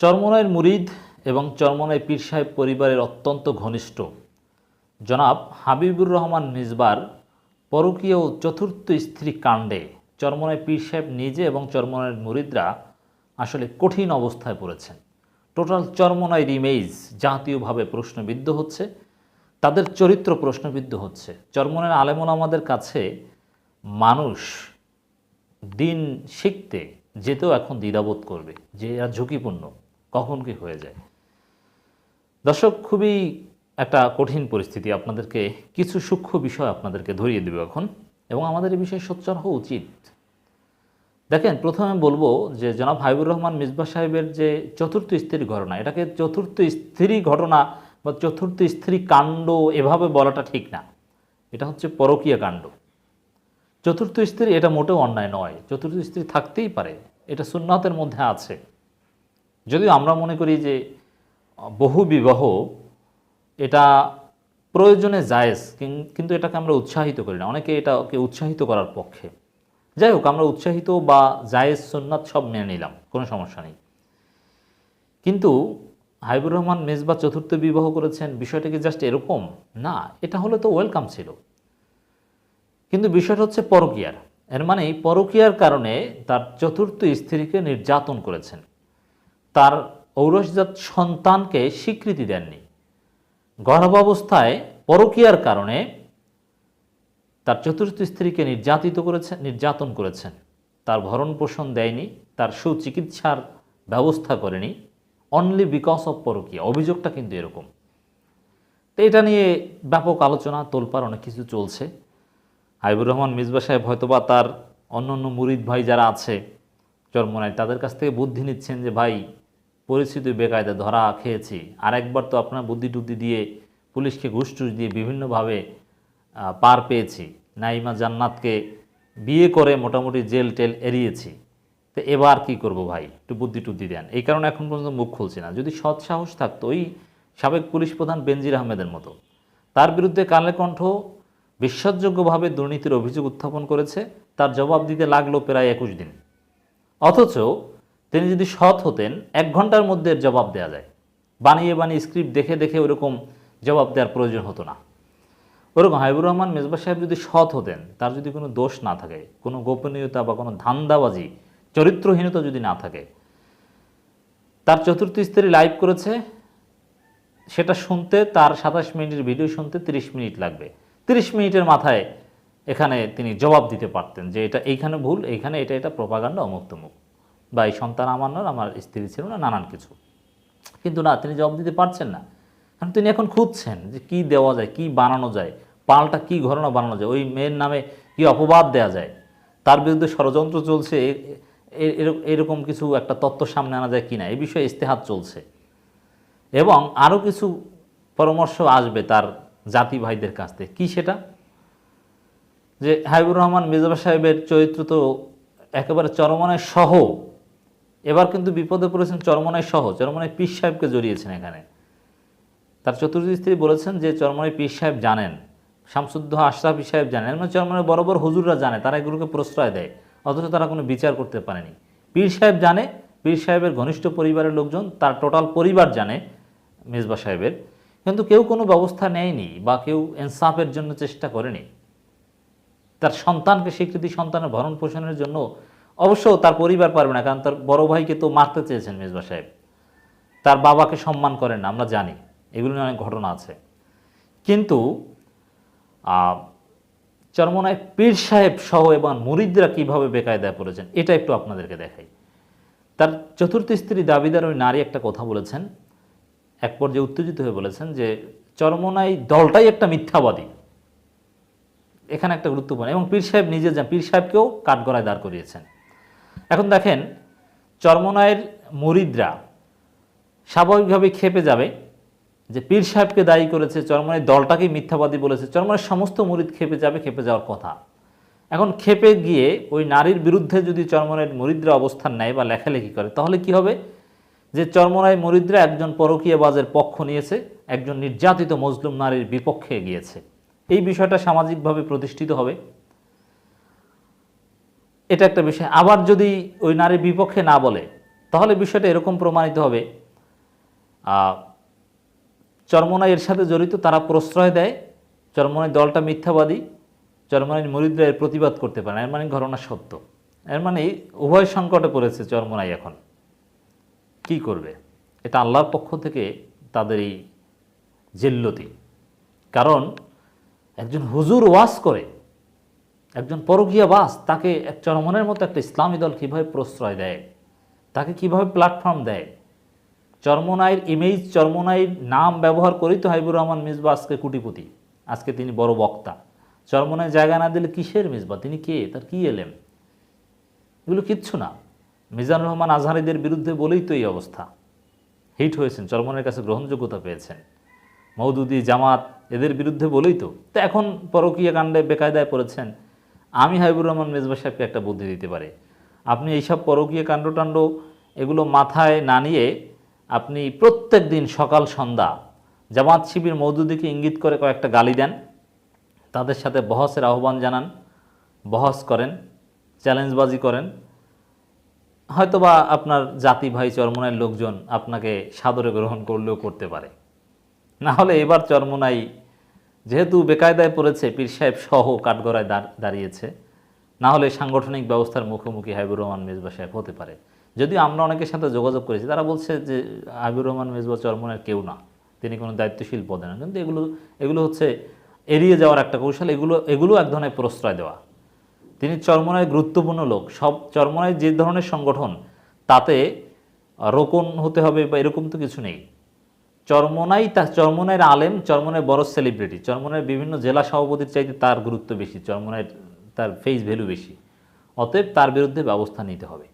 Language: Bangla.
চরমনাইয়ের মুরিদ এবং চরমনাই পীর সাহেব পরিবারের অত্যন্ত ঘনিষ্ঠ। জনাব হাবিবুর রহমান মিজবার পরকীয় চতুর্থ স্ত্রী কাণ্ডে চরমনাই পীর সাহেব নিজে এবং চরমনাইয়ের মুরিদরা আসলে কঠিন অবস্থায় পড়েছেন। টোটাল চরমনাইয়ের ইমেজ জাতীয়ভাবে প্রশ্নবিদ্ধ হচ্ছে, তাদের চরিত্র প্রশ্নবিদ্ধ হচ্ছে। চরমনাইয়ের আলেমন আমাদের কাছে মানুষ দিন শিখতে যেতেও এখন দ্বিধাবোধ করবে, যে এরা ঝুঁকিপূর্ণ। কখন কি হয়ে যায়? দর্শক, খুবই একটা কঠিন পরিস্থিতি আপনাদেরকে, কিছু সূক্ষ্ম বিষয় আপনাদেরকে ধরিয়ে দেবে এখন এবং আমাদের এই বিষয়ে সোচ্চার হওয়া উচিত। দেখেন, প্রথমে বলব যে, জনাব হাবিবুর রহমান মিসবা সাহেবের যে চতুর্থ স্ত্রী ঘটনা, এটাকে চতুর্থ স্ত্রী ঘটনা বা চতুর্থ স্ত্রী কাণ্ড এভাবে বলাটা ঠিক না। এটা হচ্ছে পরকীয়া কাণ্ড। চতুর্থ স্ত্রী এটা মোটেও অন্যায় নয়। চতুর্থ স্ত্রী থাকতেই পারে। এটা সুন্নাতের মধ্যে আছে। যদিও আমরা মনে করি যে, বহু বিবাহ এটা প্রয়োজনে জায়েজ, কিন- কিন্তু এটাকে আমরা উৎসাহিত করি না। অনেকে এটাকে উৎসাহিত করার পক্ষে। যাই হোক, আমরা উৎসাহিত বা জায়েজ সুন্নাত সব মেনে নিলাম, কোনো সমস্যা নেই। কিন্তু হাইবুর রহমান মেজবা চতুর্থ বিবাহ করেছেন, বিষয়টা কি জাস্ট এরকম? না, এটা হলে তো ওয়েলকাম ছিল। কিন্তু বিষয়টা হচ্ছে পরকীয়ার। এর মানে পরকীয়ার কারণে তার চতুর্থ স্ত্রীকে নির্যাতন করেছেন। তার ঔরসজাত সন্তানকে স্বীকৃতি দেননি। গর্ভাবস্থায় পরকীয়ার কারণে তার চতুর্থ স্ত্রীকে নির্যাতিত করেছেন নির্যাতন করেছেন। তার ভরণ পোষণ দেয়নি, তার সুচিকিৎসার ব্যবস্থা করেনি। অনলি বিকজ অফ পরকীয়া। অভিযোগটা কিন্তু এরকম। তো এটা নিয়ে ব্যাপক আলোচনা তোলপার অনেক কিছু চলছে। হাবিবুর রহমান মিসবা সাহেব হয়তোবা তার অন্য অন্য মুরিদ ভাই যারা আছে, চরমনায়, তাদের কাছ থেকে বুদ্ধি নিচ্ছেন যে, ভাই পরিস্থিতি বেকায়দা ধরা খেয়েছি। আর একবার তো আপনার বুদ্ধি টুদ্ধি দিয়ে, পুলিশকে ঘুষ টুস দিয়ে বিভিন্নভাবে পার পেয়েছি। নাইমা জান্নাতকে বিয়ে করে মোটামুটি জেল টেল এড়িয়েছি। তো এবার কি করব ভাই? একটু বুদ্ধি টুদ্ধি দেন। এই কারণে এখন পর্যন্ত মুখ খুলছি না। যদি সৎ সাহস থাকতো ওই সাবেক পুলিশ প্রধান বেনজির আহমেদের মতো। তার বিরুদ্ধে কালে কণ্ঠ, বিশ্বাসযোগ্যভাবে দুর্নীতির অভিযোগ উত্থাপন করেছে। তার জবাব দিতে লাগল প্রায় একুশ দিন। অথচ তিনি যদি সৎ হতেন, এক ঘণ্টার মধ্যে জবাব দেওয়া যায়। বানিয়ে বানিয়ে স্ক্রিপ্ট দেখে দেখে ওরকম জবাব দেওয়ার প্রয়োজন হতো না। ওরকম হাবিবুর রহমান, মেজবা সাহেব যদি সৎ হতেন, তার যদি কোনো দোষ না থাকে, কোনো গোপনীয়তা বা কোনো ধান্দাবাজি, চরিত্রহীনতা যদি না থাকে, তার চতুর্থ স্ত্রী লাইভ করেছে, সেটা শুনতে, তার সাতাশ মিনিটের ভিডিও শুনতে 30 মিনিট লাগবে। 30 মিনিটের মাথায় এখানে তিনি জবাব দিতে পারতেন যে এটা এইখানে ভুল, এইখানে এটা এটা প্রপাগান্ডা অমুক তমুক বা এই সন্তান আমার নয়, আমার স্ত্রী ছিল না, নানান কিছু। কিন্তু না, তিনি জবাব দিতে পারছেন না। কারণ তিনি এখন খুঁজছেন যে কি দেওয়া যায়, কি বানানো যায়, পাল্টা কি ঘটনা বানানো যায়, ওই মেয়ের নামে কি অপবাদ দেওয়া যায়। তার বিরুদ্ধে ষড়যন্ত্র চলছে এরকম কিছু একটা তত্ত্ব সামনে আনা যায় কিনা এই বিষয়ে ইস্তেহাত চলছে। এবং আরও কিছু পরামর্শ আসবে তার জাতি ভাইদের কাছ থেকে। কী সেটা? যে হাবিবুর রহমান, মির্জা সাহেবের চরিত্র তো একেবারে চরমনায় সহ। এবার কিন্তু বিপদে পড়েছেন চরমনায় সহ চরমনায় পীর সাহেবকে জড়িয়েছেন এখানে। তার চতুর্থ স্ত্রী বলেছেন যে চরমনায় পীর সাহেব জানেন শামসুদ্দ আশরাফি সাহেব জানেন মানে চরমনায় বড় বড় হুজুররা জানে, তারা এগুলোকে প্রশ্রয় দেয়, অথচ তারা কোনো বিচার করতে পারেনি। পীর সাহেব জানে, পীর সাহেবের ঘনিষ্ঠ পরিবারের লোকজন, তার টোটাল পরিবার জানে মেজবা সাহেবের, কিন্তু কেউ কোনো ব্যবস্থা নেয়নি বা কেউ এনসাফের জন্য চেষ্টা করেনি। তার সন্তানকে স্বীকৃতি, সন্তানের ভরণ পোষণের জন্য অবশ্য তার পরিবার পারবে না, কারণ তার বড় ভাইকে তো মারতে চেয়েছেন মেজবা সাহেব। তার বাবাকে সম্মান করেন না, আমরা জানি, এগুলো নিয়ে অনেক ঘটনা আছে। কিন্তু চরমনায় পীর সাহেব সহ এবং মুরিদরা কীভাবে বেকায়দায় পড়েছেন, এটা একটু আপনাদেরকে দেখাই। তার চতুর্থ স্ত্রী দাবিদার ওই নারী একটা কথা বলেছেন, এক পর্যায়ে উত্তেজিত হয়ে বলেছেন যে চরমনাই দলটাই একটা মিথ্যাবাদী। এখানে একটা গুরুত্বপূর্ণ, এবং পীর সাহেব নিজে যান, পীর সাহেবকেও কাঠগড়ায় দাঁড় করিয়েছেন। এখন দেখেন, চরমনায়ের মুরিদরা স্বাভাবিকভাবে খেপে যাবে যে পীর সাহেবকে দায়ী করেছে চরমনের দলটাকেই মিথ্যাবাদী বলেছে চরমনের সমস্ত মুরিদ খেপে যাবে খেপে যাওয়ার কথা। এখন খেপে গিয়ে ওই নারীর বিরুদ্ধে যদি চরমনের মুরিদরা অবস্থান নেয় বা লেখালেখি করে, তাহলে কি হবে? যে চরমনায় মুরিদরা একজন পরকীয়াবাজের পক্ষ নিয়েছে, একজন নির্যাতিত মজলুম নারীর বিপক্ষে গিয়েছে। এই বিষয়টা সামাজিকভাবে প্রতিষ্ঠিত হবে। এটা একটা বিষয়। আবার যদি ওই নারীর বিপক্ষে না বলে তাহলে বিষয়টা এরকম প্রমাণিত হবে। আহ, চরমনাই এর সাথে জড়িত তারা প্রশ্রয় দেয়। চরমনাই দলটা মিথ্যাবাদী চরমনাই মরিদরা এর প্রতিবাদ করতে পারে এর মানে ঘটনা সত্য। এর মানে উভয় সংকটে পড়েছে চরমনাই এখন। কি করবে? এটা আল্লাহর পক্ষ থেকে তাদের এই জেল্লতি। কারণ একজন হুজুর ওয়াজ করে একজন পরকীয়া বাস তাকে এক চরমনের মতো একটা ইসলামী দল কীভাবে প্রশ্রয় দেয়? তাকে কীভাবে প্ল্যাটফর্ম দেয়? চরমনাইয়ের ইমেজ চরমনাইয়ের নাম ব্যবহার করেই তো হাইবুর রহমান মিসবা আজকে কুটিপতি আজকে তিনি বড় বক্তা। চরমনায় জায়গা না দিলে কিসের মিসবা তিনি কে? তার কি এলেম? এগুলো কিচ্ছু না। মিজানুর রহমান আজহারিদের বিরুদ্ধে বলেই তো এই অবস্থা। হিট হয়েছেন চরমনের কাছে গ্রহণযোগ্যতা পেয়েছেন। মৌদুদি জামাত, এদের বিরুদ্ধে বলেই তো। তো এখন পরকীয়া কাণ্ডে বেকায়দায় পড়েছেন। আমি হাবিবুর রহমান মেজবা সাহেবকে একটা বুদ্ধি দিতে পারি। আপনি এইসব পরকীয় কাণ্ড টাণ্ড এগুলো মাথায় না নিয়ে আপনি প্রত্যেক দিন সকাল, সন্ধ্যা জামাত শিবির মৌদুদিকে ইঙ্গিত করে কয়েকটা গালি দেন। তাদের সাথে বহসের আহ্বান জানান, বহস করেন, চ্যালেঞ্জবাজি করেন। হয়তোবা আপনার জাতি ভাই চরমনাইয়ের লোকজন আপনাকে সাদরে গ্রহণ করলেও করতে পারে। না হলে এবার চরমনাই যেহেতু বেকায়দায় পড়েছে, পীর সাহেব সহ কাঠগড়ায় দাঁড়- দাঁড়িয়েছে। না হলে সাংগঠনিক ব্যবস্থার মুখোমুখি হাবিবুর রহমান মেজবা সাহেব হতে পারে। যদিও আমরা অনেকের সাথে যোগাযোগ করেছি, তারা বলছে যে হাবিবুর রহমান মেজবা চরমনের কেউ না। তিনি কোনো দায়িত্বশীল পদে না। কিন্তু এগুলো এগুলো হচ্ছে এড়িয়ে যাওয়ার একটা কৌশল। এগুলো এগুলো এক ধরনের প্রশ্রয় দেওয়া। তিনি চরমনায় গুরুত্বপূর্ণ লোক। সব চরমনায় যে ধরনের সংগঠন, তাতে রোকন হতে হবে বা এরকম তো কিছু নেই। চরমনাই তা চরমনায়ের আলেম চরমনায় বড় সেলিব্রিটি চরমনায়ের বিভিন্ন জেলা সভাপতির চাইতে তার গুরুত্ব বেশি চরমনায়ের তার ফেস ভ্যালু বেশি। অতএব তার বিরুদ্ধে ব্যবস্থা নিতে হবে।